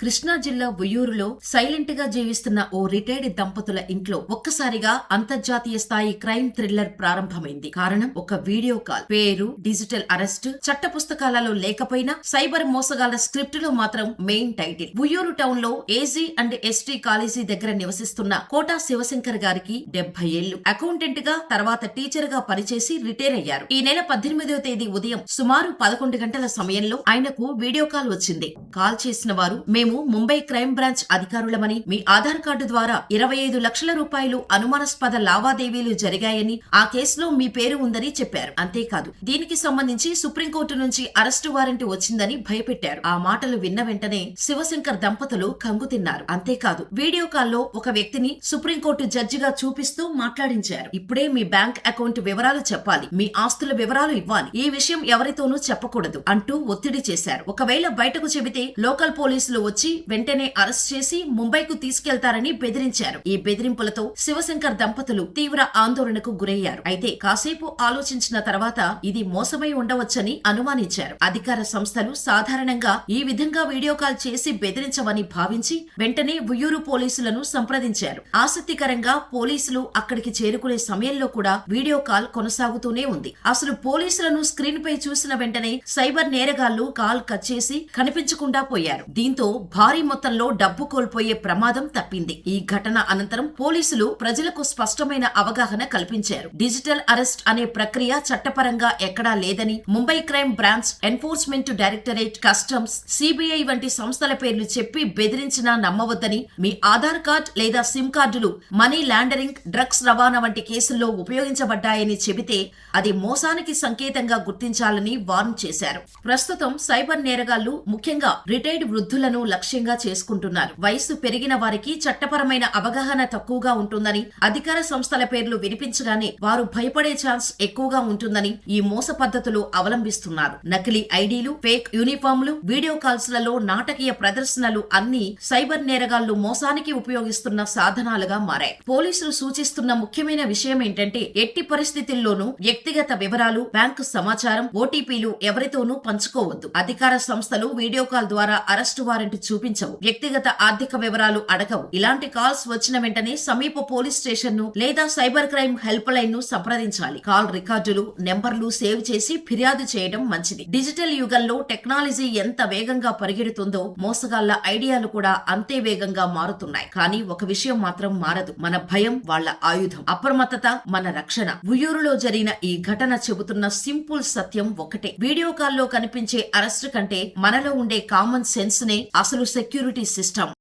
కృష్ణా జిల్లా ఉయ్యూరులో సైలెంట్గా జీవిస్తున్న ఓ రిటైర్డ్ దంపతుల ఇంట్లో ఒక్కసారిగా అంతర్జాతీయ స్థాయి క్రైమ్ థ్రిల్లర్ ప్రారంభమైంది. కారణం ఒక వీడియో కాల్. పేరు డిజిటల్ అరెస్ట్ చట్ట పుస్తకాలలో లేకపోయినా సైబర్ మోసగాళ్ళ స్క్రిప్ట్లో మాత్రం మెయిన్ టైటిల్. ఉయ్యూరు టౌన్లో ఏజీ అండ్ ఎస్టీ కాలేజీ దగ్గర నివసిస్తున్న కోటా శివశంకర్ గారికి డెబ్బై ఏళ్ళు అకౌంటెంట్గా తర్వాత టీచర్గా పనిచేసి రిటైర్ అయ్యారు. ఈ నెల పద్దెనిమిదవ తేదీ ఉదయం సుమారు పదకొండు గంటల సమయంలో ఆయనకు వీడియో కాల్ వచ్చింది. కాల్ చేసిన వారు మేము ముంబై క్రైమ్ బ్రాంచ్ అధికారులమని మీ ఆధార్ కార్డు ద్వారా ఇరవై ఐదు లక్షల రూపాయలు అనుమానాస్పద లావాదేవీలు జరిగాయని ఆ కేసులో మీ పేరు ఉందని చెప్పారు. అంతేకాదు దీనికి సంబంధించి సుప్రీంకోర్టు నుంచి అరెస్టు వారెంట్ వచ్చిందని భయపెట్టారు. ఆ మాటలు విన్న వెంటనే శివశంకర్ దంపతులు కంగు తిన్నారు. అంతేకాదు వీడియో కాల్లో ఒక వ్యక్తిని సుప్రీంకోర్టు జడ్జిగా చూపిస్తూ మాట్లాడించారు. ఇప్పుడే మీ బ్యాంక్ అకౌంట్ వివరాలు చెప్పాలి. మీ ఆస్తుల వివరాలు ఇవ్వాలి. ఈ విషయం ఎవరితోనూ చెప్పకూడదు అంటూ ఒత్తిడి చేశారు. ఒకవేళ బయటకు చెబితే లోకల్ పోలీసులు వచ్చి వెంటనే అరెస్ట్ చేసి ముంబైకు తీసుకెళ్తారని బెదిరించారు. ఈ బెదిరింపులతో శివశంకర్ దంపతులు తీవ్ర ఆందోళనకు గురయ్యారు. అయితే కాసేపు ఆలోచించిన తర్వాత ఇది మోసమై ఉండవచ్చని అనుమానించారు. అధికార సంస్థలు సాధారణంగా ఈ విధంగా వీడియో కాల్ చేసి బెదిరించవని భావించి వెంటనే ఉయ్యూరు పోలీసులను సంప్రదించారు. ఆసక్తికరంగా పోలీసులు అక్కడికి చేరుకునే సమయంలో కూడా వీడియో కాల్ కొనసాగుతూనే ఉంది. అసలు పోలీసులను స్క్రీన్ పై చూసిన వెంటనే సైబర్ నేరగాళ్ళు కాల్ కట్ చేసి కనిపించకుండా పోయారు. దీంతో భారీ మొత్తంలో డబ్బు కోల్పోయే ప్రమాదం తప్పింది. ఈ ఘటన అనంతరం పోలీసులు ప్రజలకు స్పష్టమైన అవగాహన కల్పించారు. డిజిటల్ అరెస్ట్ అనే ప్రక్రియ చట్టపరంగా ఎక్కడా లేదని Mumbai crime branch enforcement directorate customs CBI వంటి సంస్థల పేర్లు చెప్పి బెదిరించినా నమ్మవద్దని మీ ఆధార్ కార్డ్ లేదా సిమ్ కార్డులు మనీ లాండరింగ్ డ్రగ్స్ రవాణా వంటి కేసుల్లో ఉపయోగించబడ్డాయని చెబితే అది మోసానికి సంకేతంగా గుర్తించాలని వార్న్ చేశారు. ప్రస్తుతం సైబర్ నేరగాళ్ళు ముఖ్యంగా రిటైర్డ్ వృద్ధులను లక్ష్యంగా చేసుకుంటున్నారు. వయస్సు పెరిగిన వారికి చట్టపరమైన అవగాహన తక్కువగా ఉంటుందని అధికార సంస్థల పేర్లు వినిపించగానే వారు భయపడే ఛాన్స్ ఎక్కువగా ఉంటుందని ఈ మోస పద్ధతులు అవలంబిస్తున్నారు. నకిలీ ఐడీలు ఫేక్ యూనిఫామ్లు వీడియో కాల్స్లలో నాటకీయ ప్రదర్శనలు అన్ని సైబర్ నేరగాళ్ళు మోసానికి ఉపయోగిస్తున్న సాధనాలుగా మారాయి. పోలీసులు సూచిస్తున్న ముఖ్యమైన విషయం ఏంటంటే ఎట్టి పరిస్థితుల్లోనూ వ్యక్తిగత వివరాలు బ్యాంకు సమాచారం ఓటీపీలు ఎవరితోనూ పంచుకోవద్దు. అధికార సంస్థలు వీడియో కాల్ ద్వారా అరెస్టు వారెంట్ చూపించవు. వ్యక్తిగత ఆర్థిక వివరాలు అడగవు. ఇలాంటి కాల్స్ వచ్చిన వెంటనే సమీప పోలీస్ స్టేషన్ను లేదా సైబర్ క్రైమ్ హెల్ప్ లైన్ను సంప్రదించాలి. కాల్ రికార్డులు నెంబర్లు సేవ్ చేసి ఫిర్యాదు చేయడం మంచిది. డిజిటల్ యుగంలో టెక్నాలజీ ఎంత వేగంగా పరిగెడుతుందో మోసగాళ్ళ ఐడియాలు కూడా అంతే వేగంగా మారుతున్నాయి. కానీ ఒక విషయం మాత్రం మారదు. మన భయం వాళ్ళ ఆయుధం. అప్రమత్తత మన రక్షణ. ఉయ్యూరులో జరిగిన ఈ ఘటన చెబుతున్న సింపుల్ సత్యం ఒకటే. వీడియో కాల్లో కనిపించే అరెస్ట్ కంటే మనలో ఉండే కామన్ సెన్స్ నే అసలు Security system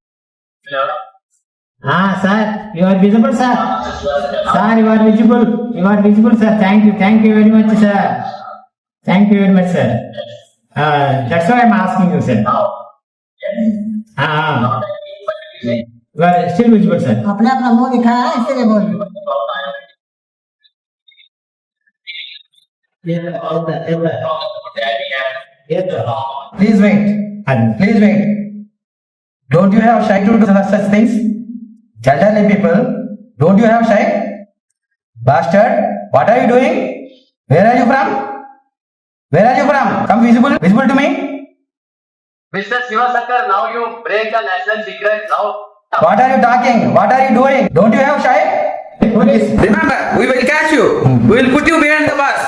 Ah, sir, you are visible, sir. Sir, you are visible. You are visible, sir. Thank you. Thank you very much, sir. Thank you very much, sir. Uh, that's why I'm asking you, sir. Ah, ah. you are still visible, sir. अपना अपना मुंह दिखा रहा है इसीलिए बोल रही हूँ। Yes, sir. Yes, sir. Please wait. And Please wait. Don't you have shy to do such such things? Elderly people, don't you have shy? Bastard, what are you doing? Where are you from? Where are you from? Come visible, visible to me. Mr. Shivasakar, now you break the national secret. Now, What are you talking? What are you doing? Don't you have shy? police. Remember, we will catch you. Hmm. We will put you behind the bars.